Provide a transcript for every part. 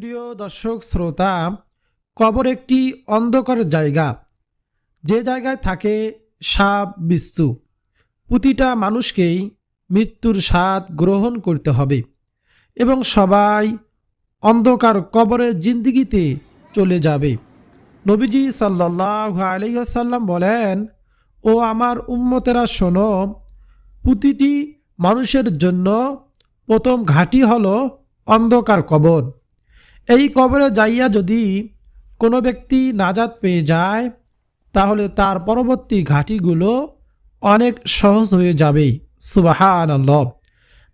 প্রিয় দর্শক, শ্রোতা, কবর একটি অন্ধকার জায়গা। যে জায়গায় থাকে সাপ, বিস্তু, প্রতিটা মানুষকেই মৃত্যুর স্বাদ গ্রহণ করতে হবে এবং সবাই অন্ধকার কবরের জিন্দিগিতে চলে যাবে। নবীজি সাল্লাহ আলহ্লাম বলেন, ও আমার উম্মতেরা, শোনো, প্রতিটি মানুষের জন্য প্রথম ঘাঁটি হলো অন্ধকার কবর। এই কবরে যাইয়া যদি কোনো ব্যক্তি নাজাদ পেয়ে যায়, তাহলে তার পরবর্তী ঘাটিগুলো অনেক সহজ হয়ে যাবে। সুবাহান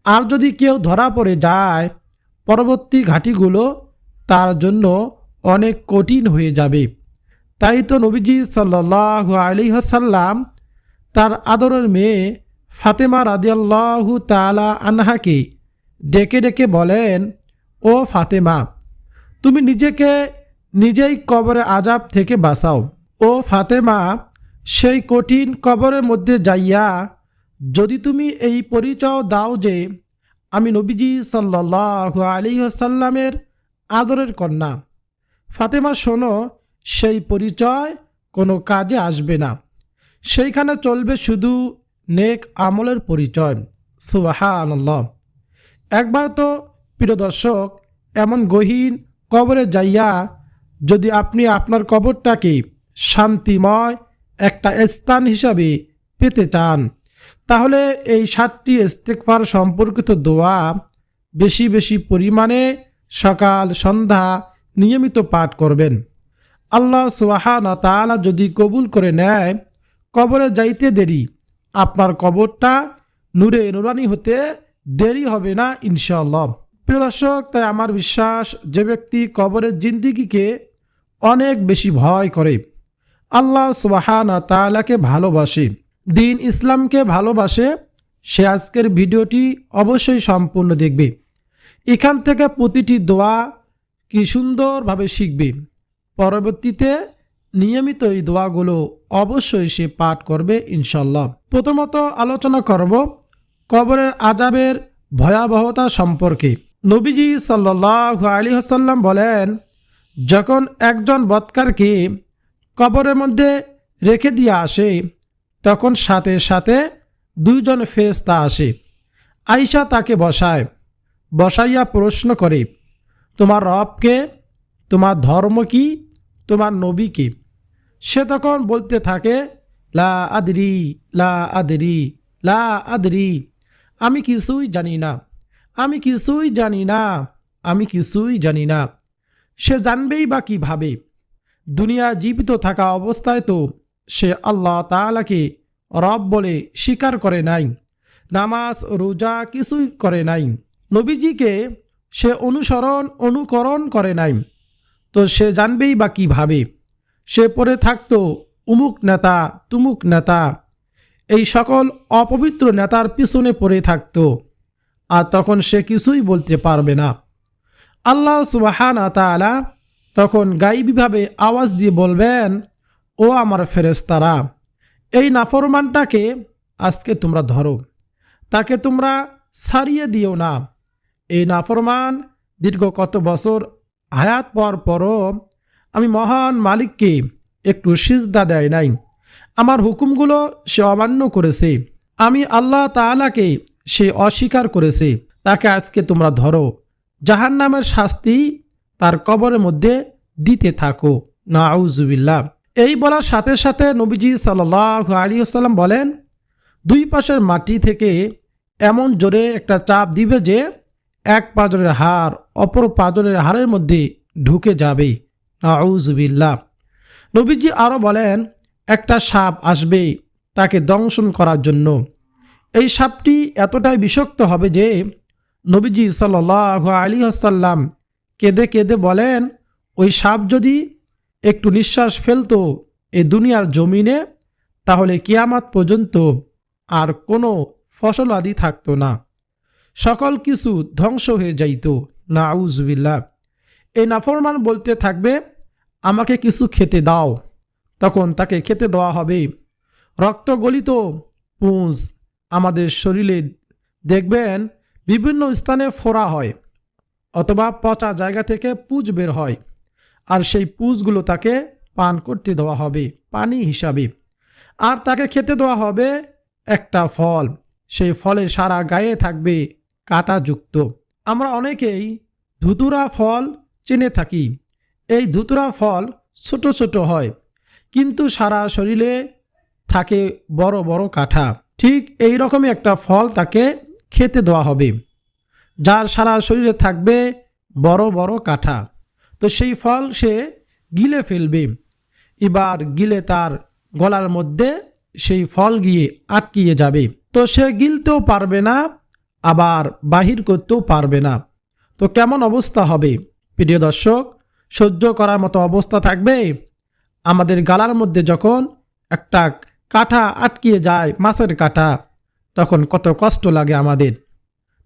আর যদি কেউ ধরা পড়ে যায়, পরবর্তী ঘাটিগুলো তার জন্য অনেক কঠিন হয়ে যাবে। তাই তো নবীজি সাল্লাহ আলি হাসাল্লাম তার আদরের মেয়ে ফাতেমা রাদিয়াল্লাহু তালা আনহাকে ডেকে ডেকে বলেন, ও ফাতেমা তুমি নিজেকে নিজেই কবরে আজাব থেকে বাঁচাও। ও ফাতেমা, সেই কঠিন কবরের মধ্যে যাইয়া যদি তুমি এই পরিচয় দাও যে আমি নবীজি সাল্লাহ আলী সাল্লামের আদরের কন্যা। ফাতেমা, শোনো, সেই পরিচয় কোনো কাজে আসবে না। সেইখানে চলবে শুধু নেক আমলের পরিচয়। সুবাহান একবার তো, প্রিয় দর্শক, এমন গহীন কবরে যাইয়া যদি আপনি আপনার কবরটাকে শান্তিময় একটা স্থান হিসাবে পেতে চান, তাহলে এই সাতটি ইস্তেকফার সম্পর্কিত দোয়া বেশি বেশি পরিমাণে সকাল, সন্ধ্যা নিয়মিত পাঠ করবেন। আল্লাহ সুহানা তালা যদি কবুল করে নেয়, কবরে যাইতে দেরি, আপনার কবরটা নূরে নুরানি হতে দেরি হবে না ইনশাল্লাহ প্রিয় দর্শক, তাই আমার বিশ্বাস যে ব্যক্তি কবরের জিন্দিগিকে অনেক বেশি ভয় করে। আল্লাহ সুবাহানা তালাকে ভালোবাসে, দিন ইসলামকে ভালোবাসে, সে আজকের ভিডিওটি অবশ্যই সম্পূর্ণ দেখবে। এখান থেকে প্রতিটি দোয়া কি সুন্দরভাবে শিখবে। পরবর্তীতে নিয়মিত এই দোয়াগুলো অবশ্যই সে পাঠ করবে ইনশাল্লাহ প্রথমত আলোচনা করব কবরের আজাবের ভয়াবহতা সম্পর্কে। নবীজি সাল্লাহ আলী হাসাল্লাম বলেন, যখন একজন বৎকারকে কবরের মধ্যে রেখে দিয়ে আসে, তখন সাথে সাথে দুইজন ফেরেস্তা আসে। আইসা তাকে বসায়, বসাইয়া প্রশ্ন করে, তোমার রবকে তোমার ধর্ম কি? তোমার নবী কি? সে তখন বলতে থাকে, লা আদরি লা আদরি লা আদরি, আমি কিছুই জানি না। আমি কিছুই জানি না, আমি কিছুই জানি না। সে জানবেই বা কীভাবে? দুনিয়া জীবিত থাকা অবস্থায় তো সে আল্লাহ তালাকে রব বলে স্বীকার করে নাই, নামাজ, রোজা কিছুই করে নাই, নবীজিকে সে অনুসরণ, অনুকরণ করে নাই। তো সে জানবেই বা কীভাবে? সে পড়ে থাকতো উমুক নেতা, তুমুক নেতা, এই সকল অপবিত্র নেতার পিছনে পড়ে থাকতো। আর তখন সে কিছুই বলতে পারবে না। আল্লাহ সুবাহান তালা তখন গাইবীভাবে আওয়াজ দিয়ে বলবেন, ও আমার ফেরেস্তারা এই নাফরমানটাকে আজকে তোমরা ধরো। তাকে তোমরা ছাড়িয়ে দিও না। এই নাফরমান দীর্ঘ কত বছর হায়াত পর পরও আমি মহান মালিককে একটু সিজদা দেয় নাই। আমার হুকুমগুলো সে অমান্য করেছে। আমি আল্লাহ তালাকে সে অস্বীকার করেছে, তাকে আজকে তোমরা ধরো। জাহান নামের শাস্তি তার কবরের মধ্যে দিতে থাকো। না আউজুবিল্লা এই বলার সাথে সাথে নবীজি সাল্লাহ আলী আসাল্লাম বলেন, দুই পাশের মাটি থেকে এমন জোরে একটা চাপ দিবে যে এক পাজরের হার অপর পাজরের হারের মধ্যে ঢুকে যাবে। আউজবিল্লা নবীজি আরও বলেন, একটা সাপ আসবে তাকে দংশন করার জন্য। এই সাপটি এতটাই বিষাক্ত হবে যে নবীজি সাল্লাহ আলী আসাল্লাম কেঁদে কেঁদে বলেন, ওই সাপ যদি একটু নিঃশ্বাস ফেলতো এ দুনিয়ার জমিনে, তাহলে কিয়ামাত পর্যন্ত আর কোনো ফসল আদি থাকতো না। সকল কিছু ধ্বংস হয়ে যাইত। না আউজবিল্লা এই নাফরমান বলতে থাকবে, আমাকে কিছু খেতে দাও। তখন তাকে খেতে দেওয়া হবে। রক্ত গলিত পুঁজ আমাদের শরীরে দেখবেন বিভিন্ন স্থানে ফোড়া হয় অথবা পচা জায়গা থেকে পুজ বের হয় আর সেই পুজগুলো তাকে পান করতে দেওয়া হবে, পানি হিসাবে। আর তাকে খেতে দেওয়া হবে একটা ফল, সেই ফলে সারা গায়ে থাকবে কাঁটাযুক্ত। আমরা অনেকেই ধুতুরা ফল চিনে থাকি। এই ধুতুরা ফল ছোট ছোট হয়, কিন্তু সারা শরীরে থাকে বড় বড় কাঠা। ঠিক এই রকমই একটা ফল তাকে খেতে দেওয়া হবে, যার সারা শরীরে থাকবে বড় বড় কাঠা। তো সেই ফল সে গিলে ফেলবে। এবার গিলে তার গলার মধ্যে সেই ফল গিয়ে আটকিয়ে যাবে। তো সে গিলতেও পারবে না, আবার বাহির করতেও পারবে না। তো কেমন অবস্থা হবে? প্রিয় দর্শক, সহ্য করার মতো অবস্থা থাকবে? আমাদের গালার মধ্যে যখন একটা কাঁটা আটকিয়ে যায় মাছের কাঁটা। তখন কত কষ্ট লাগে আমাদের।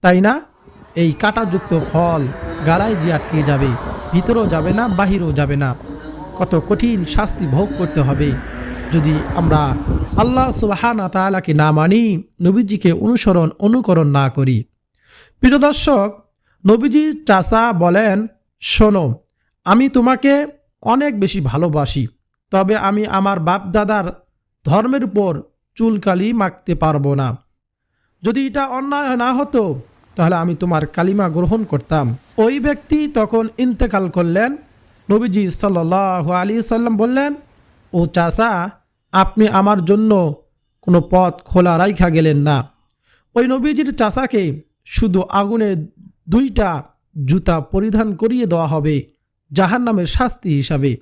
তাই না? এই কাঁটাযুক্ত ফল গালায় যে আটকে যাবে, ভিতরেও যাবে না, বাহিরেও যাবে না। কত কঠিন শাস্তি ভোগ করতে হবে। যদি আমরা আল্লাহ সুবাহানা তালাকে না মানি, নবীজিকে অনুসরণ, অনুকরণ না করি। প্রিয় দর্শক নবীজি চাষা বলেন, শোনো, আমি তোমাকে অনেক বেশি ভালোবাসি, তবে আমি আমার বাপ দাদার ধর্মের উপর চুলকালি মাখতে পারব না। যদি এটা অন্যায় না হতো, তাহলে আমি তোমার কালিমা গ্রহণ করতাম। ওই ব্যক্তি তখন ইন্তেকাল করলেন। নবীজি সাল্লাহ আলী সাল্লাম বললেন, ও চাষা আপনি আমার জন্য কোনো পথ খোলা রাইখা গেলেন না। ওই নবীজির চাষাকে শুধু আগুনের দুইটা জুতা পরিধান করিয়ে দেওয়া হবে জাহান নামের শাস্তি হিসাবে।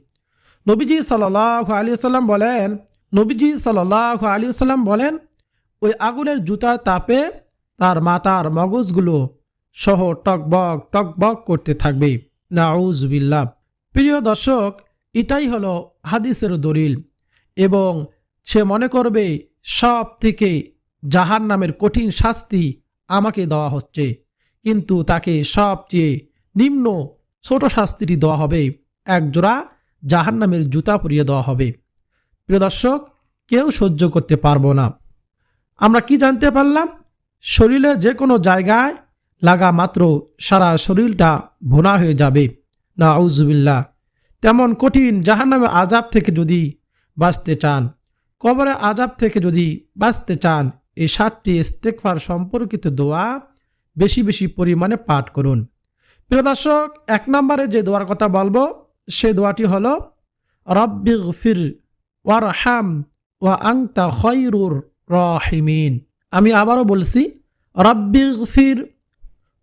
নবীজি সাল্লাহ আলী সাল্লাম বলেন নবীজি সাল্লাহ আলী সাল্লাম বলেন, ওই আগুনের জুতার তাপে তার মাতার মগজগুলো সহ টকবক টকবক করতে থাকবে। নাউজবিল্লা প্রিয় দর্শক, এটাই হলো হাদিসের দলিল এবং সে মনে করবে সব থেকে জাহান নামের কঠিন শাস্তি আমাকে দেওয়া হচ্ছে। কিন্তু তাকে সবচেয়ে নিম্ন ছোট শাস্তিটি দেওয়া হবে। এক জোড়া জাহান নামের জুতা পরিয়ে দেওয়া হবে। প্রিয় দর্শক, কেউ সহ্য করতে পারব না। আমরা কি জানতে পারলাম? শরীরে যে কোনো জায়গায় লাগা মাত্র সারা শরীরটা ভোনা হয়ে যাবে। না আউজুবিল্লা তেমন কঠিন জাহান্নামের আজাব থেকে যদি বাঁচতে চান, কবরের আজাব থেকে যদি বাঁচতে চান এই সাতটি ইস্তেকফার সম্পর্কিত দোয়া বেশি বেশি পরিমাণে পাঠ করুন। প্রিয় দর্শক, এক নম্বরে যে দোয়ার কথা বলব, সে দোয়াটি হলো রব্বিগ ফির ওয়ার হাম ওয়া আংতা খৈরুর রহিমিন। আমি আবারও বলছি রব্বিগ ফির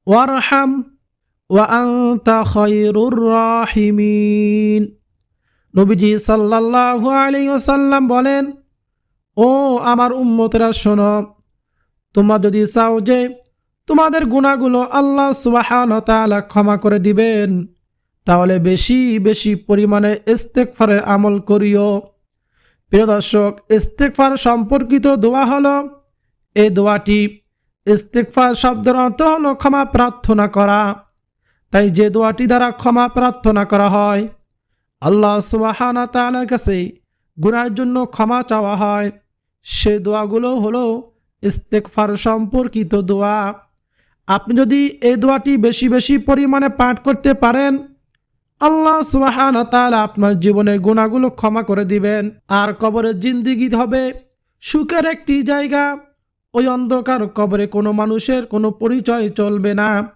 ওয়ার হাম ওয়া আংতা খৈরুর রহিমিন। নবীজি সাল্লাল্লাহু আলাইহি ওয়াসাল্লাম বলেন, ও আমার উম্মতেরা, শোনো, তোমরা যদি চাও যে তোমাদের গুণাগুলো আল্লাহ সুবাহান তাআলা ক্ষমা করে দিবেন, তাহলে বেশি বেশি পরিমাণে ইস্তেকফারের আমল করিও। প্রিয় দর্শক ইস্তেকফার সম্পর্কিত দোয়া হলো, এই দোয়াটি ইস্তেকফার শব্দের অর্থ হলো ক্ষমা প্রার্থনা করা। তাই যে দোয়াটি দ্বারা ক্ষমা প্রার্থনা করা হয়, আল্লাহ সুবাহানা তালার কাছে গুনার জন্য ক্ষমা চাওয়া হয়। সে দোয়াগুলো হলো ইস্তেকফার সম্পর্কিত দোয়া। আপনি যদি এই দোয়াটি বেশি বেশি পরিমাণে পাঠ করতে পারেন আল্লাহ সুবাহান তালা আপনার জীবনের গুণাগুলো ক্ষমা করে দিবেন। আর কবরের জিন্দিগি হবে, সুখের একটি জায়গা। ওই অন্ধকার কবরে কোনো মানুষের কোনো পরিচয় চলবে না।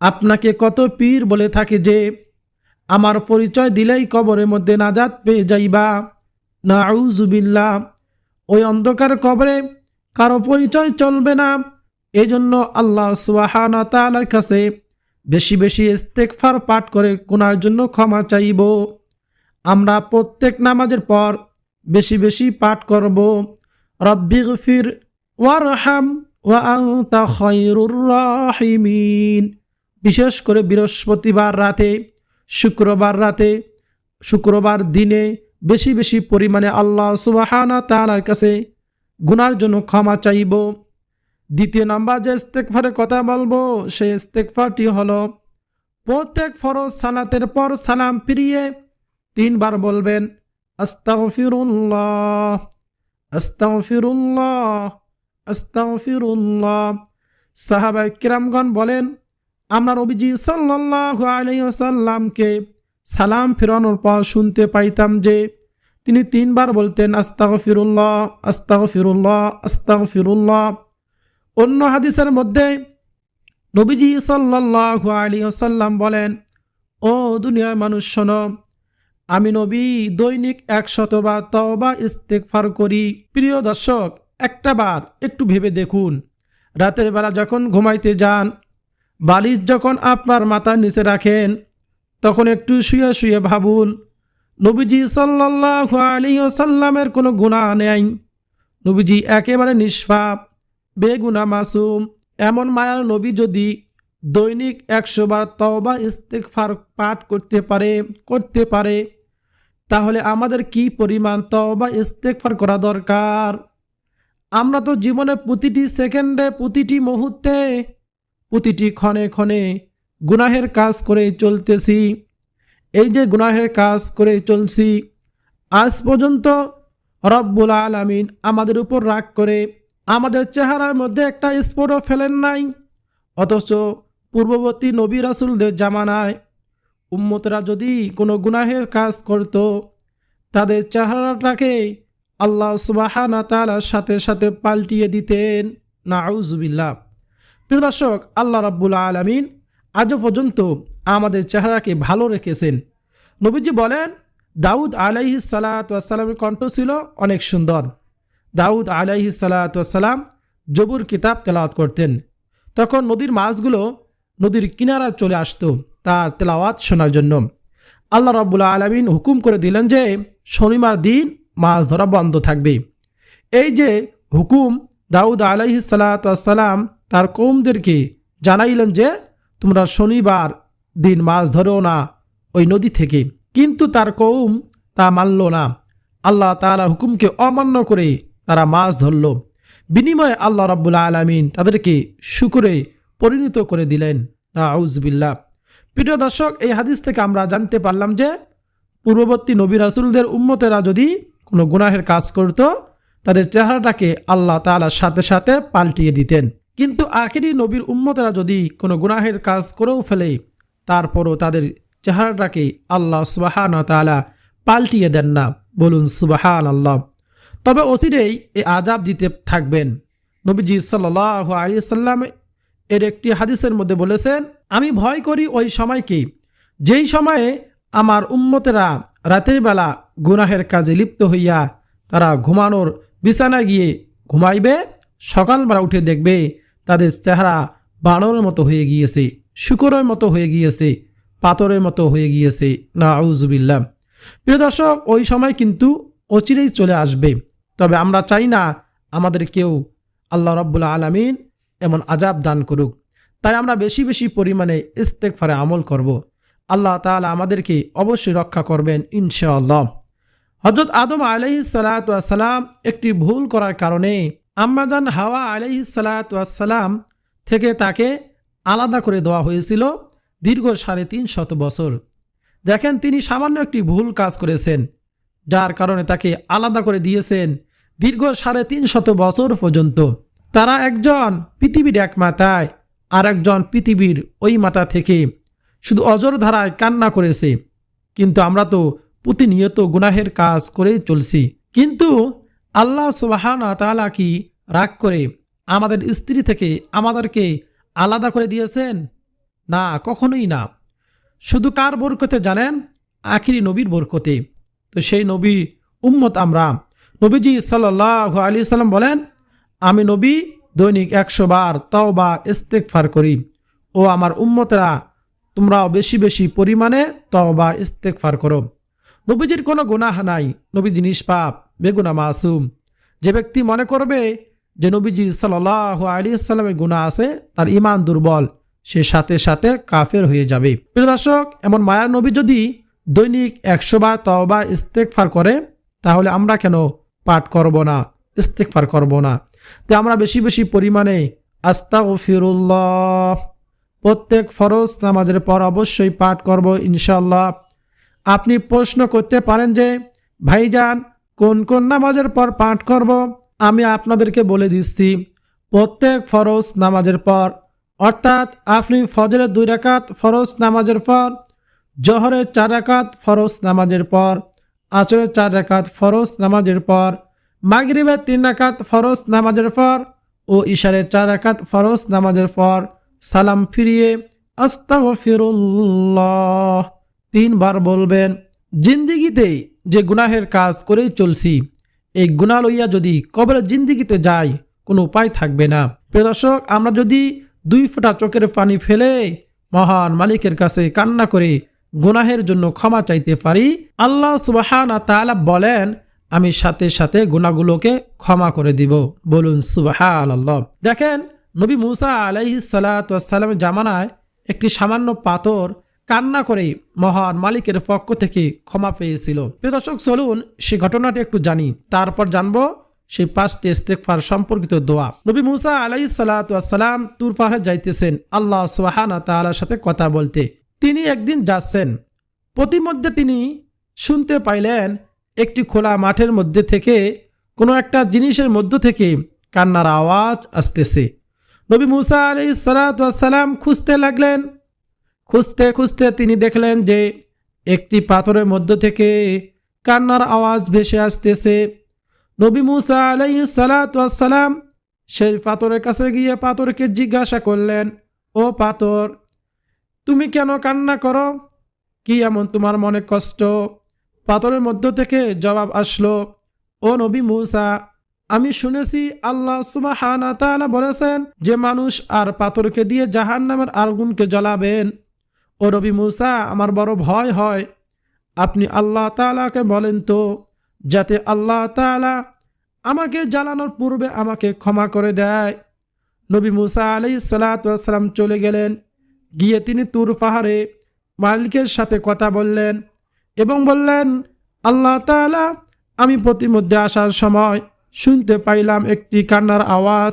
আপনাকে কত পীর বলে থাকে যে, আমার পরিচয় দিলেই কবরের মধ্যে নাজাত পেয়ে যাইবা। না আউজুবিল্লা ওই অন্ধকার কবরে কারও পরিচয় চলবে না। এজন্য আল্লাহ সুবাহানা তালার কাছে বেশি বেশি ইস্তেকফার পাঠ করে কোনার জন্য ক্ষমা চাইব। আমরা প্রত্যেক নামাজের পর বেশি বেশি পাঠ করব। রব্বি গফির ওয়ারহাম ওয়া খয়রুর বিশেষ করে বৃহস্পতিবার রাতে, শুক্রবার রাতে, শুক্রবার দিনে বেশি বেশি পরিমাণে আল্লাহ সুবাহানা তালার কাছে গুনার জন্য ক্ষমা চাইব। দ্বিতীয় নাম্বার, যে ইস্তেকফারের কথা বলব, সেই ইস্তেকফারটি হলো, প্রত্যেক ফরজ সালাতের পর সালাম ফিরিয়ে তিনবার বলবেন, আস্তাগফিরুল্লাহ আস্তাগফিরুল্লাহ আস্তাগফিরুল্লাহ। সাহাবা কিরামগণ বলেন, আমরা নবীজি সাল্লাহ আলাইসাল্লামকে সালাম ফেরানোর পর শুনতে পাইতাম যে, তিনি তিনবার বলতেন আস্তাগ ফিরুল্লাহ আস্তাগ ফিরুল্লাহ আস্তাগ ফিরুল্লাহ অন্য হাদিসের মধ্যে নবীজি সাল্লাহ আলী আসাল্লাম বলেন, ও দুনিয়ার মানুষ, শোনো, আমি নবী দৈনিক একশতবার তওবা ইস্তেকফার করি। প্রিয় দর্শক, একটা বার একটু ভেবে দেখুন। রাতের বেলা যখন ঘুমাইতে যান, বালিশ যখন আপনার মাথার নিচে রাখেন, তখন একটু শুয়ে শুয়ে ভাবুন, নবীজি সাল্লাহ আলী সাল্লামের কোনো গুণা নেই। নবীজি একেবারে নিষ্পাপ। বেগুনা মাসুম। এমন মায়ার নবী যদি দৈনিক একশো বার তওবা ইস্তেকফার পাঠ করতে পারে করতে পারে, তাহলে আমাদের কি পরিমাণ তওবা ইস্তেকফার করা দরকার? আমরা তো জীবনে প্রতিটি সেকেন্ডে, প্রতিটি মুহূর্তে, প্রতিটি ক্ষণে ক্ষণে গুনাহের কাজ করে চলতেছি। এই যে গুনাহের কাজ করে চলছি, আজ পর্যন্ত রব্বুল আলামিন আমাদের উপর রাগ করে আমাদের চেহারার মধ্যে একটা স্পটও ফেলেন নাই। অথচ পূর্ববর্তী নবী রাসুলদের জামানায় উম্মতরা যদি কোনো গুনাহের কাজ করত, তাদের চেহারাটাকে আল্লাহ সুবাহানা তালার সাথে সাথে পাল্টিয়ে দিতেন। নাউজুবিল্লাহ। প্রিয় দর্শক, আল্লাহ রাব্বুল আলমিন আজও পর্যন্ত আমাদের চেহারাকে ভালো রেখেছেন। নবীজি বলেন, দাউদ আলাইহি সালাতামের কণ্ঠ ছিল অনেক সুন্দর। দাউদ আলাইহি সালাতাম জবুর কিতাব তেলাওয়াত করতেন। তখন নদীর মাছগুলো নদীর কিনারা চলে আসতো তার তেলাওয়াত শোনার জন্য। আল্লাহ রব্বুল্লা আলমিন হুকুম করে দিলেন যে, শনিবার দিন মাছ ধরা বন্ধ থাকবে। এই যে হুকুম দাউদ আলাইহি সালাতাম তার কৌমদেরকে জানাইলেন যে, তোমরা শনিবার দিন মাছ ধরো না ওই নদী থেকে। কিন্তু তার কৌম তা মানল না। আল্লাহ তালার হুকুমকে অমান্য করে তারা মাছ ধরল। বিনিময়ে আল্লাহ রাব্বুল আলমিন তাদেরকে শুকুরে পরিণত করে দিলেন। আউজবিল্লা প্রিয় দর্শক, এই হাদিস থেকে আমরা জানতে পারলাম যে, পূর্ববর্তী নবী রাসুলদের উম্মতেরা যদি কোনো গুনাহের কাজ করত, তাদের চেহারাটাকে আল্লাহ তালার সাথে সাথে পাল্টিয়ে দিতেন। কিন্তু আখেরি নবীর উম্মতেরা যদি কোনো গুনাহের কাজ করেও ফেলে, তারপরও তাদের চেহারাটাকে আল্লাহ সুবাহান তালা পাল্টিয়ে দেন না। বলুন সুবাহান আল্লাহ তবে অচিরেই এ আজাব দিতে থাকবেন। নবীজি সাল্লাহ আলী সাল্লাম এর একটি হাদিসের মধ্যে বলেছেন, আমি ভয় করি ওই সময়কে যেই সময়ে আমার উম্মতেরা রাতের বেলা গুনাহের কাজে লিপ্ত হইয়া তারা ঘুমানোর বিছানায় গিয়ে ঘুমাইবে, সকালবেলা উঠে দেখবে তাদের চেহারা বানরের মতো হয়ে গিয়েছে, শুকরের মতো হয়ে গিয়েছে, পাথরের মতো হয়ে গিয়েছে। না আউজুবিল্লাম প্রিয় দর্শক, ওই সময় কিন্তু অচিরেই চলে আসবে। তবে আমরা চাই না আমাদের কেউ আল্লাহ রব্বুল্লা আলমিন এমন আজাব দান করুক। তাই আমরা বেশি বেশি পরিমাণে ইস্তেকফারে আমল করব। আল্লাহ তালা আমাদেরকে অবশ্যই রক্ষা করবেন ইনশাআল্লাহ। হজরত আদম আলহি সালাতাম একটি ভুল করার কারণে আম্মাজান হাওয়া আলহি সালাতাম থেকে তাকে আলাদা করে দেওয়া হয়েছিল দীর্ঘ সাড়ে তিন শত বছর। দেখেন তিনি সামান্য একটি ভুল কাজ করেছেন। যার কারণে তাকে আলাদা করে দিয়েছেন দীর্ঘ সাড়ে তিন শত বছর পর্যন্ত। তারা একজন পৃথিবীর এক মাথায় আর একজন পৃথিবীর ওই মাথা থেকে শুধু অজর ধারায় কান্না করেছে। কিন্তু আমরা তো প্রতিনিয়ত গুনাহের কাজ করেই চলছি। কিন্তু আল্লাহ সুবাহান তালা কি রাগ করে আমাদের স্ত্রী থেকে আমাদেরকে আলাদা করে দিয়েছেন? না, কখনোই না। শুধু কার বরকতে জানেন? আখিরি নবীর বরকতে। তো সেই নবী উম্মত আমরা নবীজি সাল্লাহ আলী সাল্লাম বলেন, আমি নবী দৈনিক একশো বার তাও বা ইস্তেকফার করি। ও আমার উম্মতরা, তোমরাও বেশি বেশি পরিমাণে তাও বা ইস্তেকফার করো। নবীজির কোনো গুনাহ নাই। নবীজি নিষ্পাপ, বেগুনা মাসুম। যে ব্যক্তি মনে করবে যে নবীজি সাল্লাহ আলী সাল্লামের গুণা আছে, তার ইমান দুর্বল। সে সাথে সাথে কাফের হয়ে যাবে। প্রিয় দর্শক, এমন মায়ার নবী যদি দৈনিক একশো বার তওবা ইস্তেকফার করে, তাহলে আমরা কেন পাঠ করব না ইস্তেকফার করব না? তো আমরা বেশি বেশি পরিমাণে আস্তা ও ফিরুল্লাহ প্রত্যেক ফরজ নামাজের পর অবশ্যই পাঠ করব ইনশাল্লাহ আপনি প্রশ্ন করতে পারেন যে, ভাইজান, কোন কোন নামাজের পর পাঠ করব? আমি আপনাদেরকে বলে দিচ্ছি, প্রত্যেক ফরজ নামাজের পর, অর্থাৎ আপনি ফজরের দুই রাকাত ফরজ নামাজের পর জহরের চার রাকাত ফরজ নামাজের পর, আসরের চার রাকাত ফরজ নামাজের পর, মাগরিবের তিন রাকাত ফরজ নামাজের পর ও ইশারের চার রাকাত ফরজ নামাজের পর সালাম ফিরিয়ে আস্তাগফিরুল্লাহ তিনবার বলবেন, জিন্দিগিতে যে গুনাহের কাজ করেই চলছি, এই গুণা লইয়া যদি কবরের জিন্দিগিতে যাই, কোনো উপায় থাকবে না। দর্শক, আমরা যদি দুই ফোঁটা চোখের পানি ফেলে মহান মালিকের কাছে কান্না করে গুনাহের জন্য ক্ষমা চাইতে পারি। আল্লাহ সুবাহান তাআলা বলেন, আমি সাথে সাথে গুণাগুলোকে ক্ষমা করে দিব। বলুন সুবাহান আল্লাহ দেখেন, নবী মুসা আলাইহি সালাতামের জামানায় একটি সামান্য পাথর কান্না করেই মহান মালিকের পক্ষ থেকে ক্ষমা পেয়েছিল। দর্শক, চলুন সে ঘটনাটি একটু জানি। তারপর জানব সেই পাঁচটি ইস্তেকফার সম্পর্কিত দোয়া। নবী মুসা আলাইহি সালাতাম তুর যাইতেছেন আল্লাহ সুবাহানা তাআলার সাথে কথা বলতে। তিনি একদিন যাচ্ছেন। প্রতিমধ্যে তিনি শুনতে পাইলেন একটি খোলা মাঠের মধ্যে থেকে কোনো একটা জিনিসের মধ্য থেকে কান্নার আওয়াজ আসতেছে। নবী মুসা আলি সালাতাম খুঁজতে লাগলেন। খুঁজতে খুঁজতে তিনি দেখলেন যে একটি পাথরের মধ্য থেকে কান্নার আওয়াজ ভেসে আসতেছে। নবী মুসা আলাই সালাতাম সেই পাথরের কাছে গিয়ে পাথরকে জিজ্ঞাসা করলেন, ও পাথর তুমি কেন কান্না করো? কি এমন তোমার মনে কষ্ট? পাথরের মধ্য থেকে জবাব আসলো, ও নবী মুসা, আমি শুনেছি আল্লাহ তাআলা বলেছেন যে মানুষ আর পাথরকে দিয়ে জাহান নামের আগুনকে জ্বলাবেন। ও নবী মুসা, আমার বড় ভয় হয়। আপনি আল্লাহ তাআলাকে বলেন তো, যাতে আল্লাহ তাআলা আমাকে জ্বালানোর পূর্বে আমাকে ক্ষমা করে দেয়। নবী মুসা আলি সালাতাম চলে গেলেন। গিয়ে তিনি তুর পাহাড়ে মালিকের সাথে কথা বললেন এবং বললেন, আল্লাহ তাআলা, আমি প্রতিমধ্যে আসার সময় শুনতে পাইলাম একটি কান্নার আওয়াজ।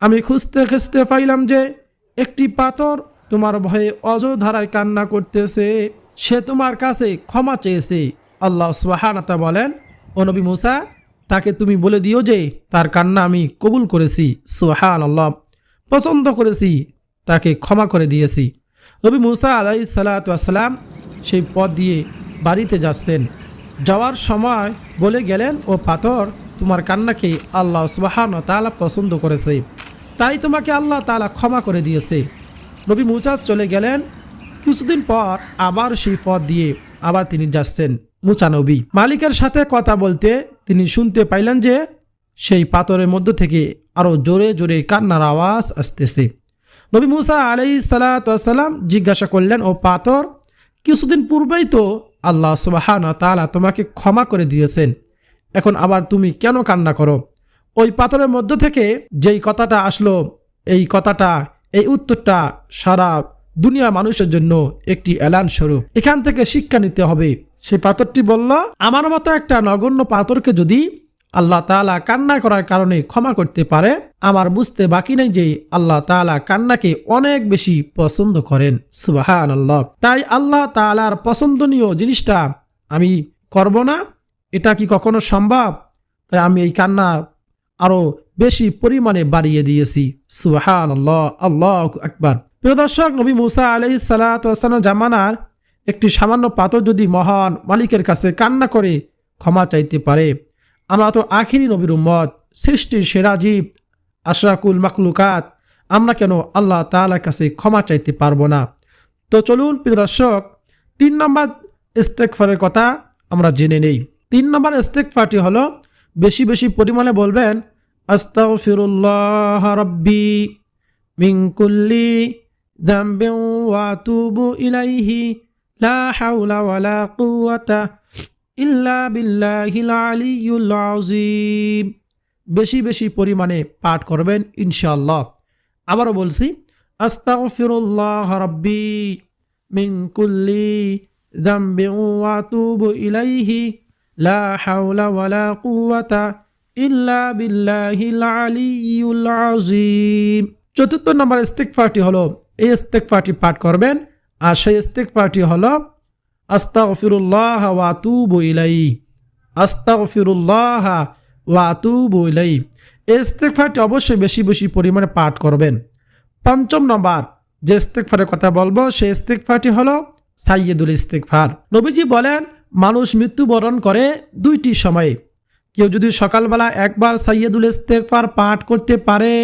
আমি খুঁজতে খুঁজতে পাইলাম যে একটি পাথর তোমার ভয়ে অজধারায় কান্না করতেছে। সে তোমার কাছে ক্ষমা চেয়েছে। আল্লাহ সুবাহানাতা বলেন, ও নবী মুসা, তাকে তুমি বলে দিও যে তার কান্না আমি কবুল করেছি। সোহান আল্লাহ পছন্দ করেছি। তাকে ক্ষমা করে দিয়েছি। নবী মুসা আলাই সালাতাম সেই পথ দিয়ে বাড়িতে যাচ্ছেন। যাওয়ার সময় বলে গেলেন, ও পাথর, তোমার কান্নাকে আল্লাহ সুবাহান তালা পছন্দ করেছে। তাই তোমাকে আল্লাহ তালা ক্ষমা করে দিয়েছে। নবী মুসাজ চলে গেলেন। কিছুদিন পর আবার সেই পথ দিয়ে আবার তিনি যাচ্ছেন মুসা নবী। মালিকের সাথে কথা বলতে তিনি শুনতে পাইলেন যে সেই পাথরের মধ্য থেকে আরও জোরে জোরে কান্নার আওয়াজ আসতেছে। নবী মুসা আলাই সালাতাম জিজ্ঞাসা করলেন, ও পাথর, কিছুদিন পূর্বেই তো আল্লাহ সুবাহান তালা তোমাকে ক্ষমা করে দিয়েছেন। এখন আবার তুমি কেন কান্না করো? ওই পাথরের মধ্য থেকে যেই কথাটা আসলো, এই কথাটা, এই উত্তরটা সারা দুনিয়া মানুষের জন্য একটি এলান স্বরূপ। এখান থেকে শিক্ষা নিতে হবে। সেই পাথরটি বলল, আমার মতো একটা নগণ্য পাথরকে যদি আল্লাহ তালা কান্না করার কারণে ক্ষমা করতে পারে। আমার বুঝতে বাকি নেই যে আল্লাহ তালা কান্নাকে অনেক বেশি পছন্দ করেন। সুবাহান আল্লাহ তাই আল্লাহ তালার পছন্দনীয় জিনিসটা আমি করব না। এটা কি কখনো সম্ভব? তাই আমি এই কান্না আরও বেশি পরিমাণে বাড়িয়ে দিয়েছি। সুবাহান আল্লাহ আল্লাহ আকবার। প্রিয় দর্শক, নবী মুসা আলহি সালাতাম জামানার একটি সামান্য পাথর যদি মহান মালিকের কাছে কান্না করে ক্ষমা চাইতে পারে আমরা তো আখিরি নবীর উম্মত, সৃষ্টির সেরা জীব, আশরাকুল মাকলুকাত আমরা কেন আল্লাহ তালার কাছে ক্ষমা চাইতে পারব না? তো চলুন প্রিয় দর্শক, তিন নম্বর ইস্তেকফারের কথা আমরা জেনে নেই। তিন নম্বর ইস্তেকফারটি হলো, বেশি বেশি পরিমাণে বলবেন, আস্তাগফিরুল্লাহ রব্বি মিন কুল্লি যামবিন ওয়া আতুবু ইলাইহি, লা হাওলা ওয়ালা কুওয়াতা ইল্লা বিল্লাহিল আলিয়ুল আযীম। বেশি বেশি পরিমাণে পাঠ করবেন, ইনশাআল্লাহ। আবারও বলছি, আস্তাগফিরুল্লাহ রব্বি মিন কুল্লি ওয়া আতুবু ইলাইহি, লা হাওলা ওয়ালা কুওয়াতা ইল্লা বিল্লাহিল আলিয়ুল আযীম। চতুর্থ নম্বর ইস্তেকফারটি হলো, এই ইস্তেকফারটি পাঠ করবেন, আর সেই ইস্তেকফারটি হলো আস্তাগফিরুল্লাহ ওয়া আতুবু ইলাই আস্তাগফিরুল্লাহ ওয়া আতুবু ইলাই ইস্তেকফারটি অবশ্যই বেশি বেশি পরিমাণে পাঠ করবেন। পঞ্চম নম্বর, যে ইস্তেকফারের কথা বলব, সেই ইস্তেকফারটি হলো সাইয়েদুল ইস্তেকফার নবীজি বলেন, মানুষ মৃত্যুবরণ করে দুইটি সময়ে। কেউ যদি সকালবেলা একবার সাইয়েদুল ইস্তেকফার পাঠ করতে পারে,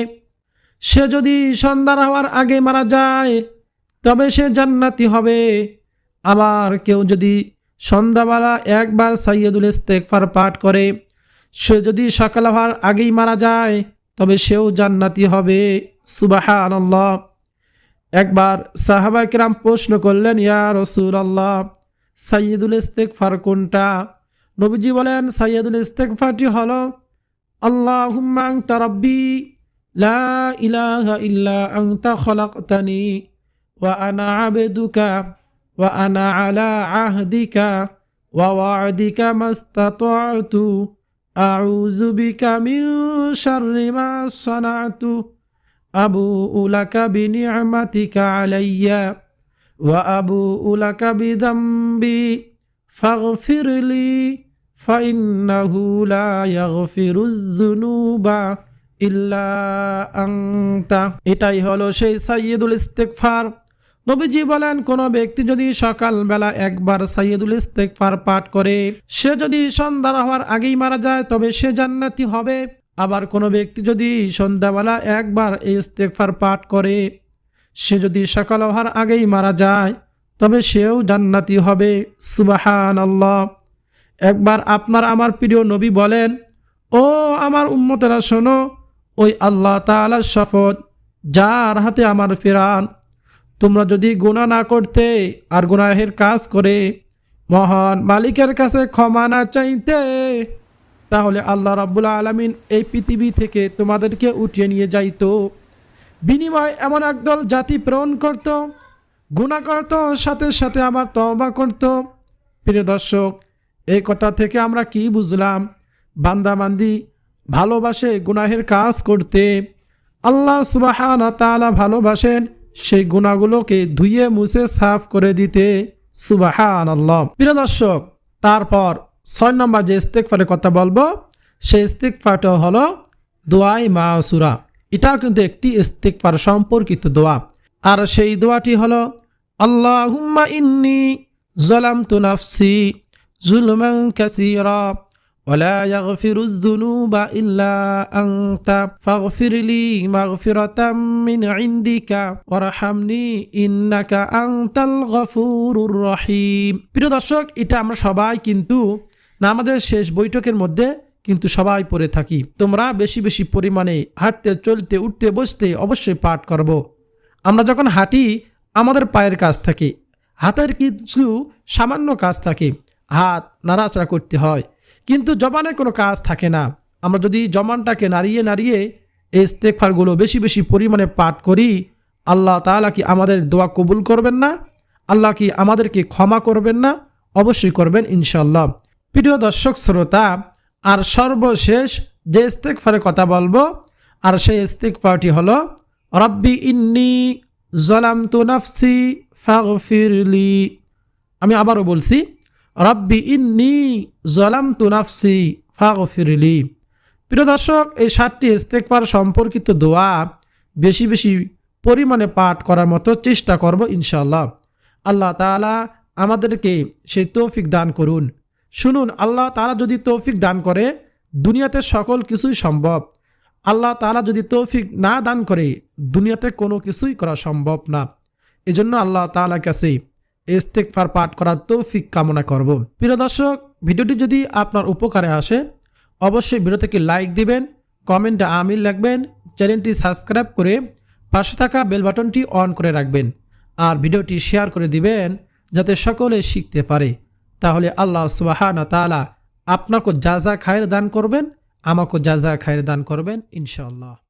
সে যদি সন্ধ্যার হওয়ার আগে মারা যায়, তবে সে জান্নাতি হবে। আবার কেউ যদি সন্ধ্যাবেলা একবার সাইয়েদুল ইস্তেকফার পাঠ করে, সে যদি সকাল হওয়ার আগেই মারা যায়, তবে সেও জান্নাতি হবে। সুবাহান একবার সাহাবা কিরাম প্রশ্ন করলেন, ইয়া রসুল আল্লাহ সাইয়দুল ইস্তেকফার কোনটা? নবীজি বলেন, সাইয়দুল ইস্তেকফারটি হল আল্লাহ হুম্মাং তারব্বি লা ইলাহা ইল্লা আংতা খলাকতানি, ওয়া আনা আবেদুকা ওয়া আনা আলা আহদিকা ওয়া ওয়াদিকা মাস্তাতআতু আউযু বিকা মিন শাররি মা সানাতু أبوء لك بنعمتك علي وأبوء لك بذنبي فاغفر لي فإنه لا يغفر الذنوب ইল্লা আংতা এটাই হলো সেই সাইয়দুল ইস্তেকফার নবীজি বলেন, কোন ব্যক্তি যদি সকালবেলা একবার সাইয়দুল ইস্তেকফার পাঠ করে, সে যদি সন্ধ্যা হওয়ার আগেই মারা যায়, তবে সে জান্নাতি হবে। আবার কোনো ব্যক্তি যদি সন্ধ্যাবেলা একবার এই ইস্তেকফার পাঠ করে, সে যদি সকাল হওয়ার আগেই মারা যায়, তবে সেও জান্নাতি হবে। সুবাহান আল্লাহ একবার আপনার আমার প্রিয় নবী বলেন, ও আমার উম্মতেরা শোনো, ওই আল্লাহ তালার শপথ, যার হাতে আমার ফেরান তোমরা যদি গুণা না করতে আর গুনাহের কাজ করে মহান মালিকের কাছে ক্ষমা না চাইতে, তাহলে আল্লাহ রাব্বুল আলমিন এই পৃথিবী থেকে তোমাদেরকে উঠিয়ে নিয়ে যাইত। বিনিময় এমন একদল জাতি প্রেরণ করত গুণা করত, সাথে সাথে আমার তবা করত। প্রিয় দর্শক, এই কথা থেকে আমরা কি বুঝলাম? বান্দাবান্দি ভালোবাসে গুনাহের কাজ করতে, আল্লাহ সুবাহান তালা ভালোবাসেন। সেই গুণাগুলোকে ধুয়ে মুছে সাফ করে দিতে সুবাহান আল্লাহ প্রিয় দর্শক, তারপর ছয় নম্বর যে ইস্তেকফারের কথা বলব, সেই ইস্তেকফারটা হলো দোয়াই মাসুরা। এটাও কিন্তু একটি ইস্তেকফার সম্পর্কিত দোয়া। আর সেই দোয়াটি হলো আল্লাহ ইন্নি জলাম তু নাফসি জুলমান কাসিরা। ولا يغفر الذنوب إلا أنت فاغفر لي مغفرة من عندك وارحمني إنك أنت الغفور الرحيم প্রিয় দর্শক এটা আমরা সবাই কিন্তু নামাজের শেষ বৈঠকের মধ্যে কিন্তু সবাই পড়ে থাকি তোমরা বেশি বেশি পরিমাণে হাঁটতে চলতে উঠতে বসতে অবশ্যই পাঠ করব। আমরা যখন হাঁটি আমাদের পায়ের কাজ থাকে হাতের কিছু সামান্য কাজ থাকে হাত নাড়াচাড়া করতে হয় কিন্তু জবানে কোনো কাজ থাকে না। আমরা যদি জমানটাকে নাড়িয়ে নাড়িয়ে এই ইস্তেকফারগুলো বেশি বেশি পরিমাণে পাঠ করি, আল্লাহ তালা কি আমাদের দোয়া কবুল করবেন না? আল্লাহ কি আমাদেরকে ক্ষমা করবেন না? অবশ্যই করবেন ইনশাল্লাহ প্রিয় দর্শক, শ্রোতা, আর সর্বশেষ যে ইস্তেকফারের কথা বলব, আর সেই ইস্তেকফারটি হলো, রব্বি ইন্নি জলাম তু নাফসি ফাগফিরলি। আমি আবারও বলছি রব্বি ইন্নি জলাম তু নাফসি ফাগফিরলি প্রিয় দর্শক, এই সাতটি ইস্তেকফার সম্পর্কিত দোয়া বেশি বেশি পরিমাণে পাঠ করার মতো চেষ্টা করব ইনশাল্লাহ আল্লাহ তালা আমাদেরকে সেই তৌফিক দান করুন। শুনুন, আল্লাহ তালা যদি তৌফিক দান করে, দুনিয়াতে সকল কিছুই সম্ভব। আল্লাহ তালা যদি তৌফিক না দান করে, দুনিয়াতে কোনো কিছুই করা সম্ভব না। এজন্য আল্লাহ তালা কাছে ইস্তেকফার পাঠ করার তৌফিক কামনা করব। প্রিয় দর্শক, ভিডিওটি যদি আপনার উপকারে আসে, অবশ্যই ভিডিওটিকে লাইক দিবেন, কমেন্টে আমিল লিখবেন, চ্যানেলটি সাবস্ক্রাইব করে পাশে থাকা বেল বাটনটি অন করে রাখবেন আর ভিডিওটি শেয়ার করে দিবেন যাতে সকলে শিখতে পারে। তাহলে আল্লাহ সুবাহানা তালা আপনাকে যা যা খায়ের দান করবেন আমাকে যা যা খায়ের দান করবেন, ইনশাআল্লাহ।